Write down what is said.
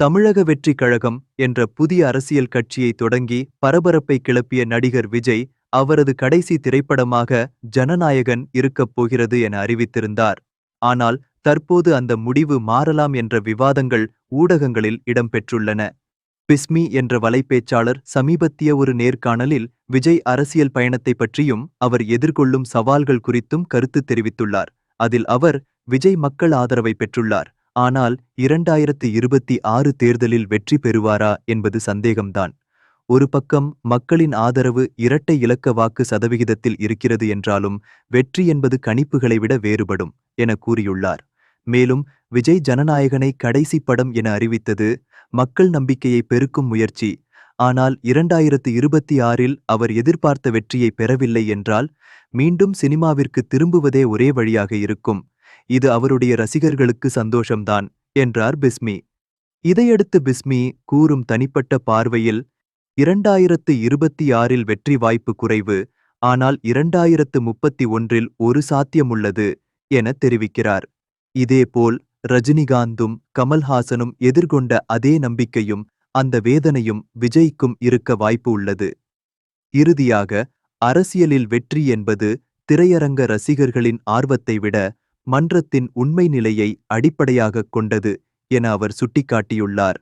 தமிழக வெற்றி கழகம் என்ற புதிய அரசியல் கட்சியை தொடங்கி பரபரப்பை கிளப்பிய நடிகர் விஜய் அவரது கடைசி திரைப்படமாக ஜனநாயகன் இருக்கப் போகிறது என அறிவித்திருந்தார். ஆனால் தற்போது அந்த முடிவு மாறலாம் என்ற விவாதங்கள் ஊடகங்களில் இடம்பெற்றுள்ளன. பிஸ்மி என்ற வலைப்பேச்சாளர் சமீபத்திய ஒரு நேர்காணலில் விஜய் அரசியல் பயணத்தை பற்றியும் அவர் எதிர்கொள்ளும் சவால்கள் குறித்தும் கருத்து தெரிவித்துள்ளார். அதில் அவர் விஜய் மக்கள் ஆதரவை பெற்றுள்ளார். ஆனால் இரண்டாயிரத்து இருபத்தி ஆறு தேர்தலில் வெற்றி பெறுவாரா என்பது சந்தேகம்தான். ஒரு பக்கம் மக்களின் ஆதரவு இரட்டை இலக்க வாக்கு சதவிகிதத்தில் இருக்கிறது என்றாலும் வெற்றி என்பது கணிப்புகளை விட வேறுபடும் என கூறியுள்ளார். மேலும் விஜய் ஜனநாயகனை கடைசி படம் என அறிவித்தது மக்கள் நம்பிக்கையை பெருக்கும் முயற்சி. ஆனால் இரண்டாயிரத்து இருபத்தி ஆறில் அவர் எதிர்பார்த்த வெற்றியை பெறவில்லை என்றால் மீண்டும் சினிமாவிற்கு திரும்புவதே ஒரே வழியாக இருக்கும். இது அவருடைய ரசிகர்களுக்கு சந்தோஷம்தான் என்றார் பிஸ்மி. இதையடுத்து பிஸ்மி கூறும் தனிப்பட்ட பார்வையில் இரண்டாயிரத்து இருபத்தி ஆறில் வெற்றி வாய்ப்பு குறைவு ஆனால் இரண்டாயிரத்து முப்பத்தி ஒன்றில் ஒரு சாத்தியமுள்ளது என தெரிவிக்கிறார். இதேபோல் ரஜினிகாந்தும் கமல்ஹாசனும் எதிர்கொண்ட அதே நம்பிக்கையும் அந்த வேதனையும் விஜய்க்கும் இருக்க வாய்ப்பு உள்ளது. இறுதியாக அரசியலில் வெற்றி என்பது திரையரங்க ரசிகர்களின் ஆர்வத்தை விட மன்றத்தின் உண்மை நிலையை அடிப்படையாகக் கொண்டது என அவர் சுட்டிக்காட்டியுள்ளார்.